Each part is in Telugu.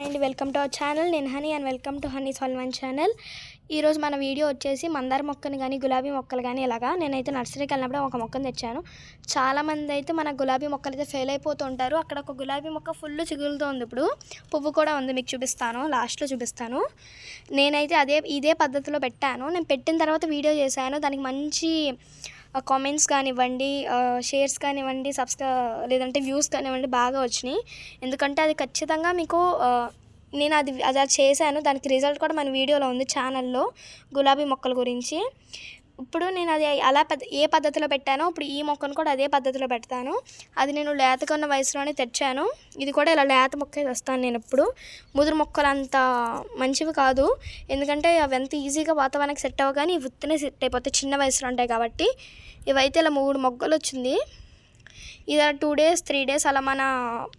And welcome to our channel నేను Honey and welcome to Honey Salman channel ఈరోజు మన వీడియో వచ్చేసి మందార మొక్కను కానీ గులాబీ మొక్కలు కానీ ఇలాగా నేనైతే నర్సరీకి వెళ్ళినప్పుడు ఒక మొక్కను తెచ్చాను. చాలామంది అయితే మన గులాబీ మొక్కలు అయితే ఫెయిల్ అయిపోతుంటారు అక్కడ ఒక గులాబీ మొక్క ఫుల్ చిగురుతో ఉంది ఇప్పుడు. పువ్వు కూడా ఉంది మీకు చూపిస్తాను. లాస్ట్లో చూపిస్తాను. నేనైతే అదే ఇదే పద్ధతిలో పెట్టాను. నేను పెట్టిన తర్వాత వీడియో చేశాను. దానికి మంచి కామెంట్స్ కానివ్వండి షేర్స్ కానివ్వండి సబ్స్క్రా లేదంటే వ్యూస్ కానివ్వండి బాగా వచ్చినాయి. ఎందుకంటే అది ఖచ్చితంగా మీకు నేను అది అది అది చేశాను. దానికి రిజల్ట్ కూడా మన వీడియోలో ఉంది ఛానల్లో గులాబీ మొక్కల గురించి. ఇప్పుడు నేను అది అలా పద్ధ ఏ పద్ధతిలో పెట్టానో ఇప్పుడు ఈ మొక్కను కూడా అదే పద్ధతిలో పెడతాను. అది నేను లేతగా ఉన్న వయసులోనే తెచ్చాను. ఇది కూడా ఇలా లేత మొక్కే తెస్తాను నేను ఇప్పుడు. ముదురు మొక్కలు అంత మంచివి కాదు. ఎందుకంటే అవి ఎంత ఈజీగా వాతావరణానికి సెట్ అవ్వ కానీ ఉత్తనే సెట్ అయిపోతాయి. చిన్న వయసులో ఉంటాయి కాబట్టి. ఇవైతే ఇలా మూడు మొగ్గలు వచ్చింది. ఇలా టూ డేస్ త్రీ డేస్ అలా మన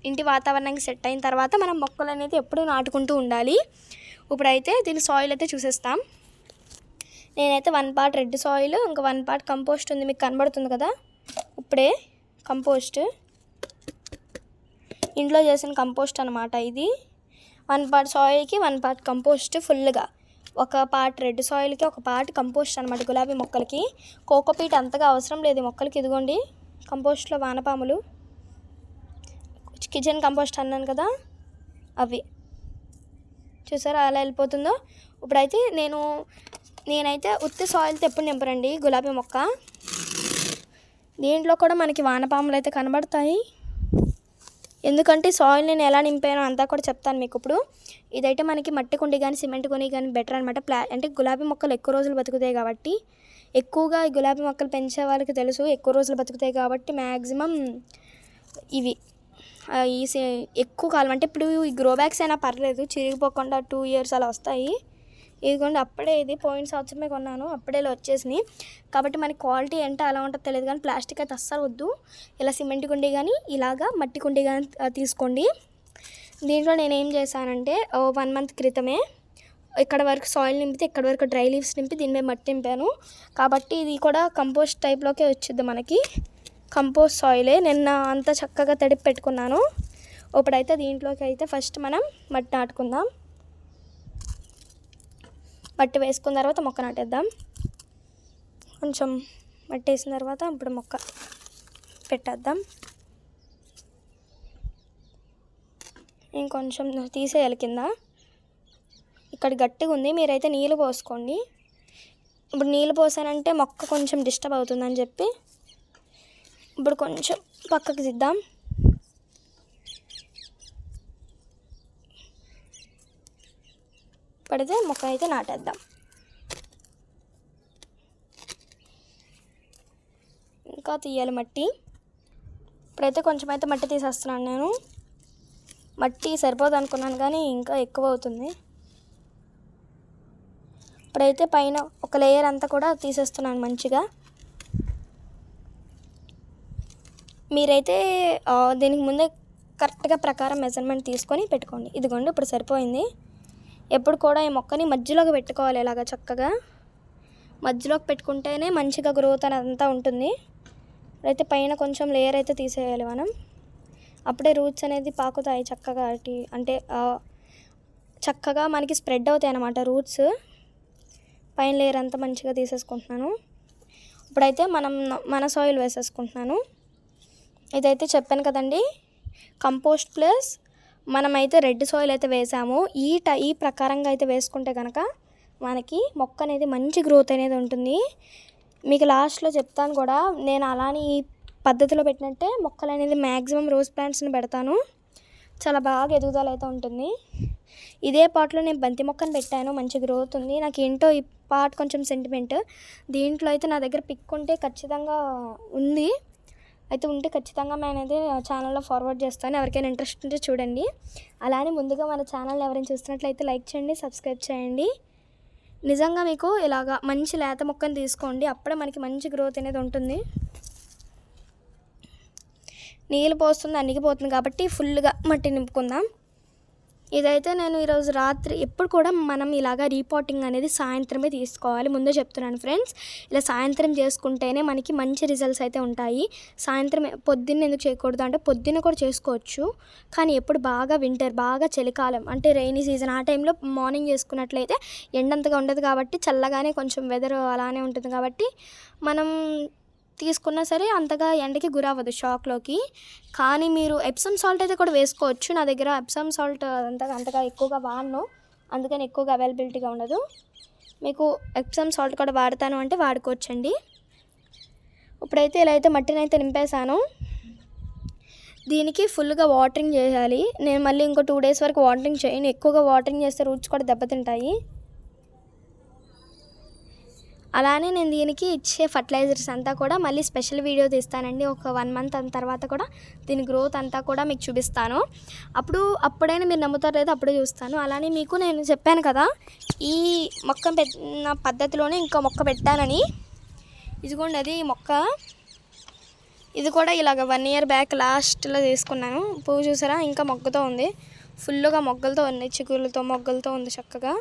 ఇంటి వాతావరణానికి సెట్ అయిన తర్వాత మనం మొక్కలు అనేది ఎప్పుడూ నాటుకుంటూ ఉండాలి. ఇప్పుడైతే దీని సాయిల్ అయితే చూసేస్తాం. నేనైతే వన్ పార్ట్ రెడ్ సాయిల్ ఇంకా వన్ పార్ట్ కంపోస్ట్ ఉంది మీకు కనబడుతుంది కదా? ఇప్పుడే కంపోస్ట్. ఇంట్లో చేసిన కంపోస్ట్ అనమాట ఇది. వన్ పార్ట్ సాయిల్కి వన్ పార్ట్ కంపోస్ట్ ఫుల్గా. ఒక పార్ట్ రెడ్ సాయిల్కి ఒక పార్ట్ కంపోస్ట్ అనమాట గులాబీ మొక్కలకి. కోకోపీట్ అంతగా అవసరం లేదు మొక్కలకి ఇదిగోండి. కంపోస్ట్లో వానపాములు. కిచెన్ కంపోస్ట్ అన్నాను కదా అవి. చూసారా అలా వెళ్ళిపోతుందో? ఇప్పుడైతే నేను నేనైతే ఉత్తి సాయిల్తో ఎప్పుడు నింపరండి గులాబీ మొక్క. దీంట్లో కూడా మనకి వానపాములు అయితే కనబడతాయి. ఎందుకంటే సాయిల్ నేను ఎలా నింపానో అంతా కూడా చెప్తాను మీకు ఇప్పుడు. ఇదైతే మనకి మట్టి కుండి కానీ సిమెంట్ కొని కానీ బెటర్ అనమాట ప్లా అంటే గులాబీ మొక్కలు ఎక్కువ రోజులు బతుకుతాయి కాబట్టి. ఎక్కువగా ఈ గులాబీ మొక్కలు పెంచే వాళ్ళకి తెలుసు ఎక్కువ రోజులు బతుకుతాయి కాబట్టి మ్యాక్సిమం ఇవి. ఈ సే- ఎక్కువ కాలం అంటే ఇప్పుడు ఈ గ్రో బ్యాగ్స్ అయినా పర్లేదు చిరిగిపోకుండా టూ ఇయర్స్ అలా వస్తాయి. ఇదిగోండి అప్పుడే ఇది పోయిన సంవత్సరమే కొన్నాను అప్పుడే ఇలా వచ్చేసినాయి. కాబట్టి మనకి క్వాలిటీ ఏంటో అలా ఉంటుందో తెలియదు కానీ ప్లాస్టిక్ అయితే అస్సలు వద్దు. ఇలా సిమెంట్ కుండీ కానీ ఇలాగా మట్టి కుండీ కానీ తీసుకోండి. దీంట్లో నేను ఏం చేశానంటే వన్ మంత్ క్రితమే ఇక్కడ వరకు సాయిల్ నింపితే ఇక్కడ వరకు డ్రై లీవ్స్ నింపి దీని మీద మట్టి నింపాను. కాబట్టి ఇది కూడా కంపోస్ట్ టైప్లోకే వచ్చింది మనకి. కంపోస్ట్ సాయిలే. నిన్న అంత చక్కగా తడిపి పెట్టుకున్నాను. ఇప్పుడైతే దీంట్లోకి అయితే ఫస్ట్ మనం మట్టి నాటుకుందాం. మట్టి వేసుకున్న తర్వాత మొక్క నాటేద్దాం. కొంచెం మట్టి వేసిన తర్వాత ఇప్పుడు మొక్క పెట్టేద్దాం. ఇంకొంచెం తీసేయాలి కింద. ఇక్కడ గట్టిగా ఉంది. మీరైతే నీళ్ళు పోసుకోండి. ఇప్పుడు నీళ్ళు పోసానంటే మొక్క కొంచెం డిస్టర్బ్ అవుతుందని చెప్పి ఇప్పుడు కొంచెం పక్కకి దిద్దాం. పడితే మొక్క అయితే నాటేద్దాం. ఇంకా తీయాలి మట్టి. ఇప్పుడైతే కొంచెం అయితే మట్టి తీసేస్తున్నాను నేను. మట్టి సరిపోదు అనుకున్నాను కానీ ఇంకా ఎక్కువ అవుతుంది. ఇప్పుడైతే పైన ఒక లేయర్ అంతా కూడా తీసేస్తున్నాను మంచిగా. మీరైతే దీనికి ముందే కరెక్ట్గా ప్రకారం మెజర్మెంట్ తీసుకొని పెట్టుకోండి. ఇదిగోండి ఇప్పుడు సరిపోయింది. ఎప్పుడు కూడా ఈ మొక్కని మధ్యలోకి పెట్టుకోవాలి ఇలాగ చక్కగా. మధ్యలోకి పెట్టుకుంటేనే మంచిగా గ్రోత్ అనేది అంతా ఉంటుంది. అయితే పైన కొంచెం లేయర్ అయితే తీసేయాలి మనం. అప్పుడే రూట్స్ అనేది పాకుతాయి చక్కగా అంటే చక్కగా మనకి స్ప్రెడ్ అవుతాయి అన్నమాట రూట్స్ పైన లేయర్ అంతా మంచిగా తీసేసుకుంటున్నాను. ఇప్పుడైతే మనం మన సాయిల్ వేసేసుకుంటున్నాను. ఇదైతే చెప్పాను కదండి కంపోస్ట్ ప్లస్ మనమైతే రెడ్ సాయిల్ అయితే వేసాము. ఈ ట ఈ ప్రకారంగా అయితే వేసుకుంటే కనుక మనకి మొక్క అనేది మంచి గ్రోత్ అనేది ఉంటుంది. మీకు లాస్ట్లో చెప్తాను కూడా నేను అలానే ఈ పద్ధతిలో పెట్టినట్టే మొక్కలు అనేది మ్యాక్సిమం రోజ్ ప్లాంట్స్ని పెడతాను. చాలా బాగా ఎదుగుదల అయితే ఉంటుంది. ఇదే పాటలో నేను బంతి మొక్కను పెట్టాను మంచి గ్రోత్ ఉంది. నాకు ఏంటో ఈ పాట్ కొంచెం సెంటిమెంట్ దీంట్లో అయితే నా దగ్గర పిక్ ఉంటే ఖచ్చితంగా ఉంది. అయితే ఉంటే ఖచ్చితంగా నేను అయితే ఛానల్లో ఫార్వర్డ్ చేస్తాను. ఎవరికైనా ఇంట్రెస్ట్ ఉంటే చూడండి. అలానే ముందుగా మన ఛానల్ ఎవరైనా చూస్తున్నట్లయితే లైక్ చేయండి సబ్స్క్రైబ్ చేయండి. నిజంగా మీకు ఇలాగా మంచి లేత మొక్కను తీసుకోండి. అప్పుడే మనకి మంచి గ్రోత్ అనేది ఉంటుంది. నీళ్ళు పోస్తుంది అన్నిగిపోతుంది కాబట్టి ఫుల్గా మట్టి నింపుకుందాం. ఇదైతే నేను ఈరోజు రాత్రి ఎప్పుడు కూడా మనం ఇలాగా రీపోటింగ్ అనేది సాయంత్రమే తీసుకోవాలి. ముందే చెప్తున్నాను ఫ్రెండ్స్. ఇలా సాయంత్రం చేసుకుంటేనే మనకి మంచి రిజల్ట్స్ అయితే ఉంటాయి. సాయంత్రం పొద్దున్న ఎందుకు చేయకూడదు అంటే పొద్దున్న కూడా చేసుకోవచ్చు. కానీ ఎప్పుడు బాగా వింటర్ బాగా చలికాలం అంటే రైనీ సీజన్ ఆ టైంలో మార్నింగ్ చేసుకున్నట్లయితే ఎండంతగా ఉండదు కాబట్టి చల్లగానే కొంచెం వెదర్ అలానే ఉంటుంది కాబట్టి మనం తీసుకున్నా సరే అంతగా ఎండకి గురవ్వదు షాక్లోకి. కానీ మీరు ఎప్సమ్ సాల్ట్ అయితే కూడా వేసుకోవచ్చు. నా దగ్గర ఎప్సమ్ సాల్ట్ అంతగా అంతగా ఎక్కువగా వాడను. అందుకని ఎక్కువగా అవైలబిలిటీగా ఉండదు. మీకు ఎప్సమ్ సాల్ట్ కూడా వాడతాను అంటే వాడుకోవచ్చండి. ఇప్పుడైతే ఇలా అయితే మట్టిని అయితే నింపేశాను. దీనికి ఫుల్గా వాటరింగ్ చేయాలి. నేను మళ్ళీ ఇంకో టూ డేస్ వరకు వాటరింగ్ చేయను. ఎక్కువగా వాటరింగ్ చేస్తే రూట్స్ కూడా దెబ్బతింటాయి. అలానే నేను దీనికి ఇచ్చే ఫర్టిలైజర్స్ అంతా కూడా మళ్ళీ స్పెషల్ వీడియో తీస్తానండి. ఒక వన్ మంత్ అంత తర్వాత కూడా దీని గ్రోత్ అంతా కూడా మీకు చూపిస్తాను. అప్పుడు అప్పుడైనా మీరు నమ్ముతారు లేదా అప్పుడే చూస్తాను. అలానే మీకు నేను చెప్పాను కదా ఈ మొక్క పెట్టిన పద్ధతిలోనే ఇంకా మొక్క పెట్టానని. ఇదిగోండి అది మొక్క. ఇది కూడా ఇలాగ వన్ ఇయర్ బ్యాక్ లాస్ట్లో తీసుకున్నాను. పువ్వు చూసారా? ఇంకా మొగ్గతో ఉంది. ఫుల్గా మొగ్గలతో ఉంది చిగురులతో మొగ్గలతో ఉంది చక్కగా.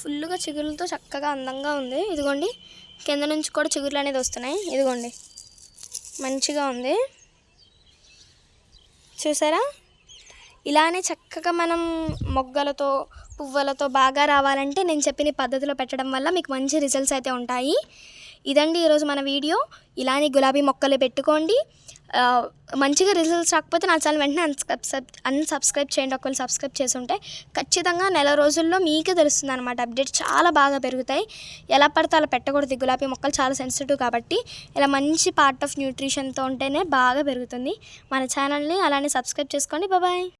ఫుల్గా చిగురులతో చక్కగా అందంగా ఉంది. ఇదిగోండి కింద నుంచి కూడా చిగురులు అనేది వస్తున్నాయి. ఇదిగోండి మంచిగా ఉంది. చూసారా? ఇలానే చక్కగా మనం మొగ్గలతో పువ్వులతో బాగా రావాలంటే నేను చెప్పిన పద్ధతిలో పెట్టడం వల్ల మీకు మంచి రిజల్ట్స్ అయితే ఉంటాయి. ఇదండి ఈరోజు మన వీడియో. ఇలానే గులాబీ మొక్కలు పెట్టుకోండి. మంచిగా రిజల్ట్స్ రాకపోతే నా ఛానల్ వెంటనే అన్సబ్స్క్రైబ్ అన్సబ్స్క్రైబ్ చేయండి. ఒకవేళ సబ్స్క్రైబ్ చేసి ఉంటే ఖచ్చితంగా నెల రోజుల్లో మీకే తెలుస్తుంది అనమాట అప్డేట్ చాలా బాగా పెరుగుతాయి. ఎలా పడితే అలా పెట్టకూడదు. గులాబీ మొక్కలు చాలా సెన్సిటివ్ కాబట్టి ఇలా మంచి పార్ట్ ఆఫ్ న్యూట్రిషన్తో ఉంటేనే బాగా పెరుగుతుంది. మన ఛానల్ని అలానే సబ్స్క్రైబ్ చేసుకోండి. బాబాయ్